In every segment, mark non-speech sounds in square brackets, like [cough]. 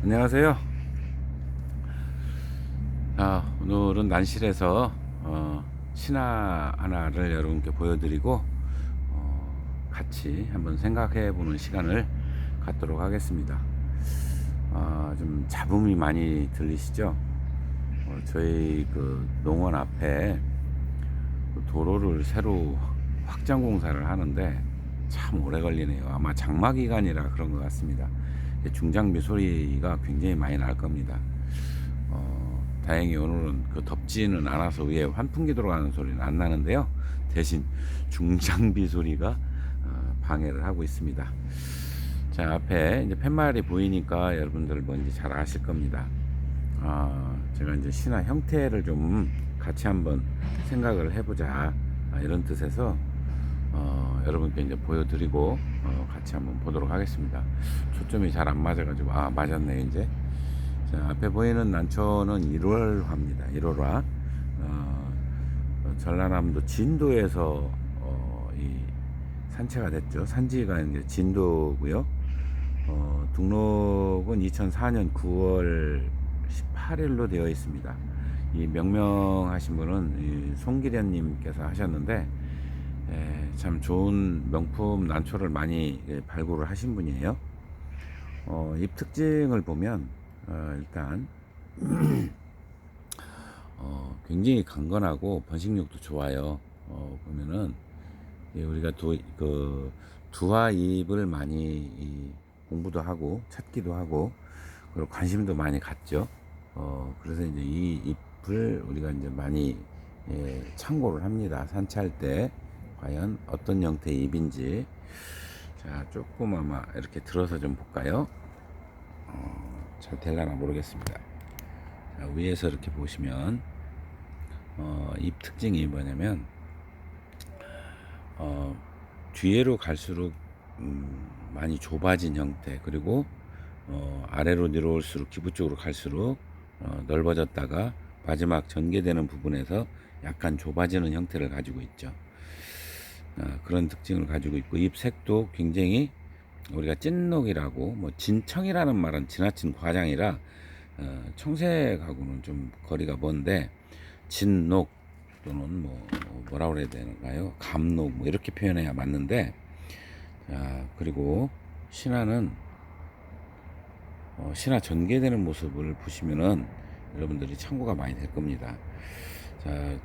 안녕하세요. 아, 오늘은 난실에서 어, 신화 하나를 여러분께 보여드리고 어, 같이 한번 생각해 보는 시간을 갖도록 하겠습니다. 아, 좀 잡음이 많이 들리시죠? 어, 저희 그 농원 앞에 그 도로를 새로 확장 공사를 하는데 참 오래 걸리네요. 아마 장마 기간이라 그런 것 같습니다. 중장비 소리가 굉장히 많이 날 겁니다. 어, 다행히 오늘은 그 덥지는 않아서 위에 환풍기 들어가는 소리는 안 나는데요. 대신 중장비 소리가 어, 방해를 하고 있습니다. 자 앞에 이제 팻말이 보이니까 여러분들 뭔지 잘 아실 겁니다. 아, 제가 이제 신화 형태를 좀 같이 한번 생각을 해보자 아, 이런 뜻에서 어, 여러분께 이제 보여드리고 어, 같이 한번 보도록 하겠습니다. 초점이 잘 안 맞아가지고 아 맞았네 이제. 자 앞에 보이는 난초는 1월화입니다. 1월화. 어, 어, 전라남도 진도에서 어, 이 산채가 됐죠. 산지가 이제 진도고요. 어, 등록은 2004년 9월 18일로 되어 있습니다. 이 명명하신 분은 이 송기련님께서 하셨는데 예, 참 좋은 명품 난초를 많이 예, 발굴을 하신 분이에요. 어, 잎 특징을 보면 어, 일단 [clears throat] 어, 굉장히 강건하고 번식력도 좋아요. 어, 보면은 예, 우리가 도, 그 두화 잎을 많이 이, 공부도 하고 찾기도 하고 그리고 관심도 많이 갖죠. 어, 그래서 이제 이 잎을 우리가 이제 많이 예, 참고를 합니다. 산치할 때 과연 어떤 형태의 잎인지 자 조금 아마 이렇게 들어서 좀 볼까요? 어, 잘 될라나 모르겠습니다. 자, 위에서 이렇게 보시면 어, 잎 특징이 뭐냐면 어, 뒤에로 갈수록 음, 많이 좁아진 형태 그리고 어, 아래로 내려올수록 기부 쪽으로 갈수록 어, 넓어졌다가 마지막 전개되는 부분에서 약간 좁아지는 형태를 가지고 있죠. 어, 그런 특징을 가지고 있고 잎 색도 굉장히 우리가 찐녹이라고 뭐 진청이라는 말은 지나친 과장이라 어, 청색하고는 좀 거리가 먼데 진녹 또는 뭐 뭐라 그래야 되나요? 감녹 뭐 이렇게 표현해야 맞는데 자 그리고 신화는 어, 신화 전개되는 모습을 보시면은 여러분들이 참고가 많이 될 겁니다. 자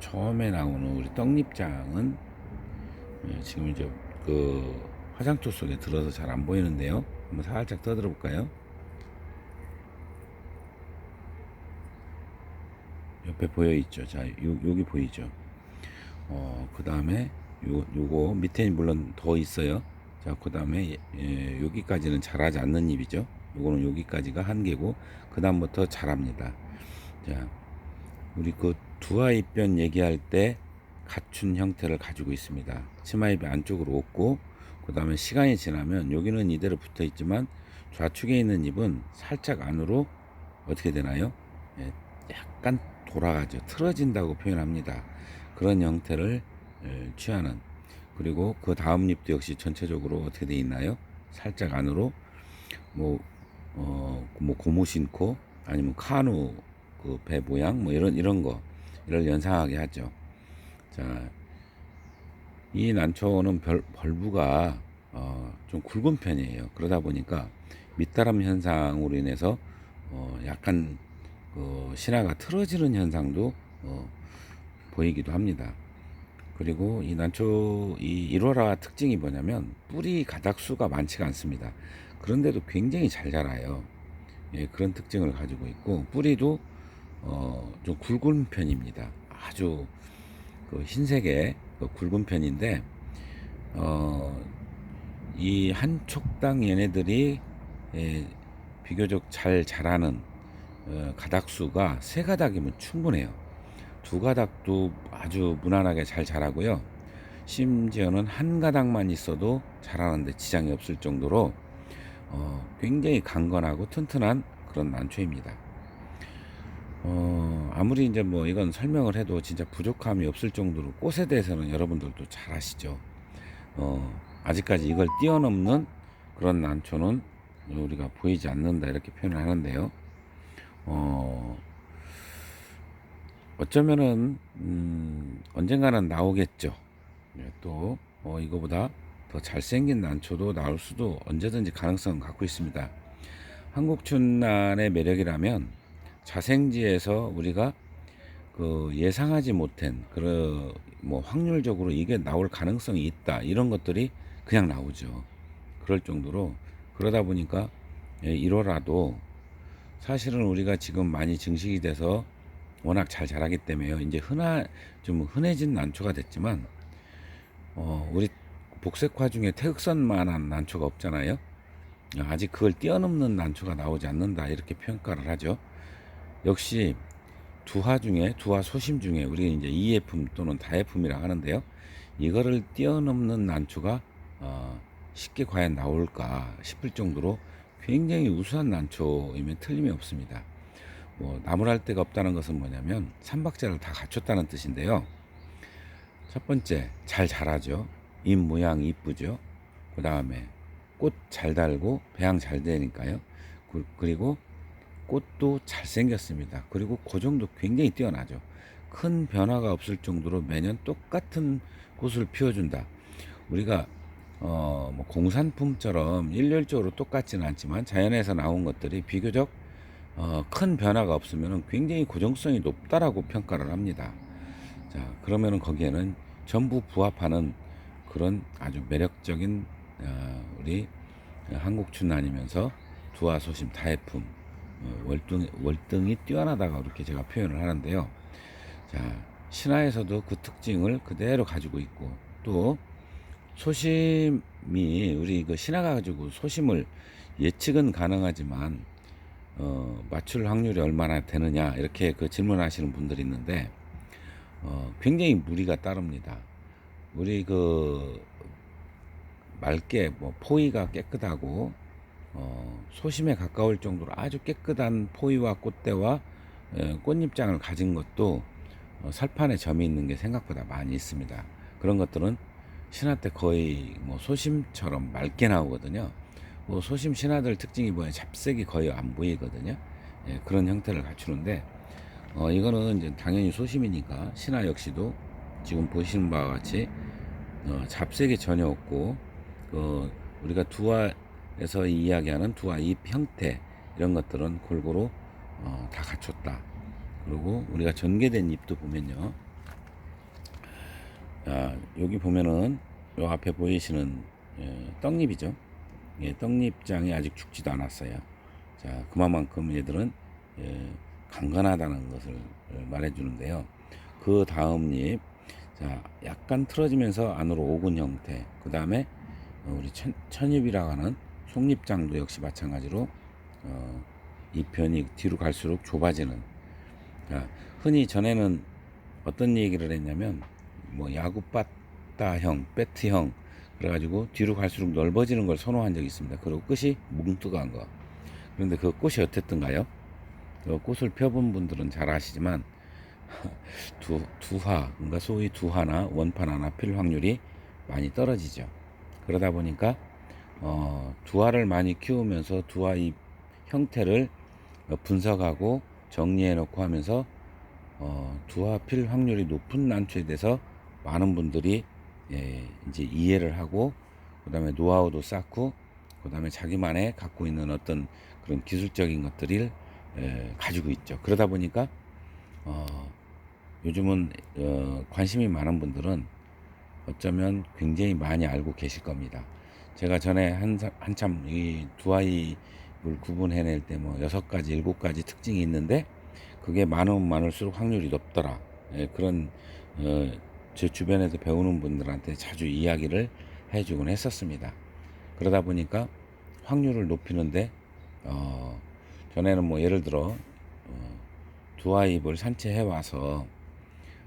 처음에 나오는 우리 떡잎장은 예, 지금 이제 그 화장토 속에 들어서 잘 안 보이는데요. 한번 살짝 떠들어 볼까요? 옆에 보여 있죠. 자, 요, 여기 보이죠. 어, 그 다음에 요, 요거 밑에 물론 더 있어요. 자, 그 다음에 예, 여기까지는 자라지 않는 잎이죠. 요거는 여기까지가 한계고, 그 다음부터 자랍니다. 자, 우리 그 두아잎변 얘기할 때 갖춘 형태를 가지고 있습니다. 치마잎이 안쪽으로 없고 그 다음에 시간이 지나면 여기는 이대로 붙어 있지만 좌측에 있는 잎은 살짝 안으로 어떻게 되나요? 예, 약간 돌아가죠. 틀어진다고 표현합니다. 그런 형태를 예, 취하는 그리고 그 다음 잎도 역시 전체적으로 어떻게 되어 있나요? 살짝 안으로 뭐, 어, 뭐 고무 신고 아니면 카누 그 배 모양 뭐 이런 이런 거 이를 연상하게 하죠. 자, 이 난초는 벌, 벌부가 어, 좀 굵은 편이에요. 그러다 보니까 밑다람 현상으로 인해서 어, 약간 그 신화가 틀어지는 현상도 어, 보이기도 합니다. 그리고 이 난초 이 일월화 특징이 뭐냐면 뿌리 가닥수가 많지가 않습니다. 그런데도 굉장히 잘 자라요. 예, 그런 특징을 가지고 있고 뿌리도 어, 좀 굵은 편입니다. 아주 그 흰색의 그 굵은 편인데 어, 이 한 촉당 얘네들이 예, 비교적 잘 자라는 어, 가닥수가 세 가닥이면 충분해요. 두 가닥도 아주 무난하게 잘 자라고요. 심지어는 한 가닥만 있어도 자라는데 지장이 없을 정도로 어, 굉장히 강건하고 튼튼한 그런 난초입니다. 어, 아무리 이제 뭐 이건 설명을 해도 진짜 부족함이 없을 정도로 꽃에 대해서는 여러분들도 잘 아시죠. 어, 아직까지 이걸 뛰어넘는 그런 난초는 우리가 보이지 않는다 이렇게 표현을 하는데요. 어, 어쩌면은 음, 언젠가는 나오겠죠. 예, 또 어, 이거보다 더 잘생긴 난초도 나올 수도 언제든지 가능성 갖고 있습니다. 한국춘난의 매력이라면 자생지에서 우리가 그 예상하지 못한 그런 뭐 확률적으로 이게 나올 가능성이 있다 이런 것들이 그냥 나오죠. 그럴 정도로 그러다 보니까 1호라도 사실은 우리가 지금 많이 증식이 돼서 워낙 잘 자라기 때문에요. 이제 흔하 좀 흔해진 난초가 됐지만 어, 우리 복색화 중에 태극선만한 난초가 없잖아요. 아직 그걸 뛰어넘는 난초가 나오지 않는다 이렇게 평가를 하죠. 역시 두화 중에 두화 소심 중에 우리가 이제 이해품 또는 다해품이라 하는데요. 이거를 뛰어넘는 난초가 어, 쉽게 과연 나올까 싶을 정도로 굉장히 우수한 난초이면 틀림이 없습니다. 뭐 나무랄 데가 없다는 것은 뭐냐면 삼박자를 다 갖췄다는 뜻인데요. 첫 번째 잘 자라죠. 잎 모양 이쁘죠. 그 다음에 꽃 잘 달고 배양 잘 되니까요. 그- 그리고 꽃도 잘 생겼습니다. 그리고 고정도 굉장히 뛰어나죠. 큰 변화가 없을 정도로 매년 똑같은 꽃을 피워준다. 우리가 어, 뭐 공산품처럼 일률적으로 똑같지는 않지만 자연에서 나온 것들이 비교적 어, 큰 변화가 없으면 굉장히 고정성이 높다라고 평가를 합니다. 자, 그러면은 거기에는 전부 부합하는 그런 아주 매력적인 어, 우리 한국 춘난이면서 두화 소심 다해품 어, 월등 월등히 뛰어나다가 그렇게 제가 표현을 하는데요. 자, 신화에서도 그 특징을 그대로 가지고 있고 또 소심이 우리 그 신화가 가지고 소심을 예측은 가능하지만 어, 맞출 확률이 얼마나 되느냐 이렇게 그 질문하시는 분들이 있는데 어, 굉장히 무리가 따릅니다. 우리 그 맑게 뭐 포위가 깨끗하고 어, 소심에 가까울 정도로 아주 깨끗한 포위와 꽃대와 에, 꽃잎장을 가진 것도 어, 살판에 점이 있는 게 생각보다 많이 있습니다. 그런 것들은 신화 때 거의 뭐 소심처럼 맑게 나오거든요. 뭐 소심 신화들 특징이 뭐냐 잡색이 거의 안 보이거든요. 예, 그런 형태를 갖추는데 어, 이거는 이제 당연히 소심이니까 신화 역시도 지금 보시는 바와 같이 어, 잡색이 전혀 없고 그 우리가 두화 에서 이야기하는 두화 잎 형태 이런 것들은 골고루 어, 다 갖췄다. 그리고 우리가 전개된 잎도 보면요. 자, 여기 보면은 요 앞에 보이시는 예, 떡잎이죠. 예, 떡잎장이 아직 죽지도 않았어요. 자, 그만큼 얘들은 예, 강건하다는 것을 말해주는데요. 그 다음 잎, 자, 약간 틀어지면서 안으로 오근 형태. 그 다음에 우리 천, 천잎이라고 하는 속잎장도 역시 마찬가지로 어, 잎편이 뒤로 갈수록 좁아지는. 자, 흔히 전에는 어떤 얘기를 했냐면 뭐 야구바다형, 배트형 그래가지고 뒤로 갈수록 넓어지는 걸 선호한 적이 있습니다. 그리고 끝이 뭉뚱한 거. 그런데 그 꽃이 어땠던가요? 그 꽃을 펴본 분들은 잘 아시지만 [laughs] 두, 두화, 그러니까 소위 두화나 원판 하나 필 확률이 많이 떨어지죠. 그러다 보니까 어, 두화를 많이 키우면서 두화 이 형태를 분석하고 정리해 놓고 하면서 어, 두화 필 확률이 높은 난초에 대해서 많은 분들이 예, 이제 이해를 하고 그다음에 노하우도 쌓고 그다음에 자기만의 갖고 있는 어떤 그런 기술적인 것들을 예, 가지고 있죠. 그러다 보니까 어, 요즘은 어, 관심이 많은 분들은 어쩌면 굉장히 많이 알고 계실 겁니다. 제가 전에 한, 한참 이 두 아이를 구분해낼 때 뭐 여섯 가지, 일곱 가지 특징이 있는데 그게 많으면 많을수록 확률이 높더라. 예, 그런 어, 제 주변에서 배우는 분들한테 자주 이야기를 해주곤 했었습니다. 그러다 보니까 확률을 높이는데 어, 전에는 뭐 예를 들어 어, 두 아이를 산책해 와서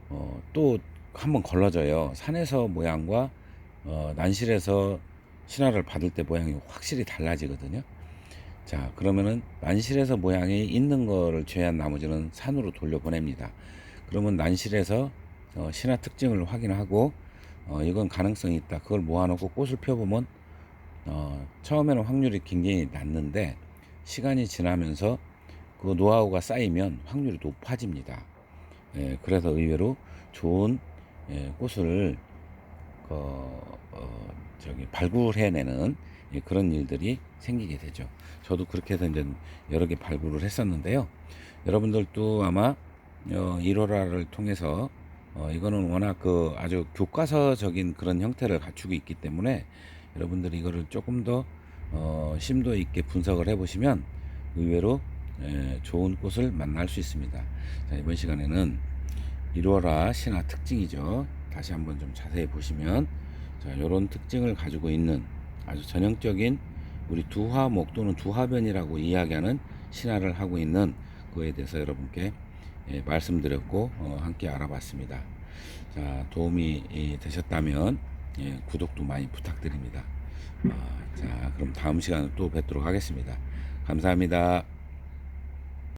어, 또 한번 걸러져요. 산에서 모양과 어, 난실에서 신화를 받을 때 모양이 확실히 달라지거든요. 자, 그러면은 난실에서 모양이 있는 거를 제외한 나머지는 산으로 돌려보냅니다. 그러면 난실에서 어, 신화 특징을 확인하고 어, 이건 가능성이 있다. 그걸 모아놓고 꽃을 펴보면 어, 처음에는 확률이 굉장히 낮는데 시간이 지나면서 그 노하우가 쌓이면 확률이 높아집니다. 예, 그래서 의외로 좋은 예, 꽃을 그, 어, 저기 발굴해내는 예, 그런 일들이 생기게 되죠. 저도 그렇게 해서 이제 여러 개 발굴을 했었는데요. 여러분들도 아마 어, 1호라를 통해서 어, 이거는 워낙 그 아주 교과서적인 그런 형태를 갖추고 있기 때문에 여러분들이 이거를 조금 더 어, 심도 있게 분석을 해보시면 의외로 예, 좋은 꽃을 만날 수 있습니다. 자, 이번 시간에는 1호라 신화 특징이죠. 다시 한번 좀 자세히 보시면 자, 이런 특징을 가지고 있는 아주 전형적인 우리 두화목 또는 두화변이라고 이야기하는 신화를 하고 있는 그에 대해서 여러분께 예, 말씀드렸고 어, 함께 알아봤습니다. 자, 도움이 예, 되셨다면 예, 구독도 많이 부탁드립니다. 아, 자, 그럼 다음 시간에 또 뵙도록 하겠습니다. 감사합니다.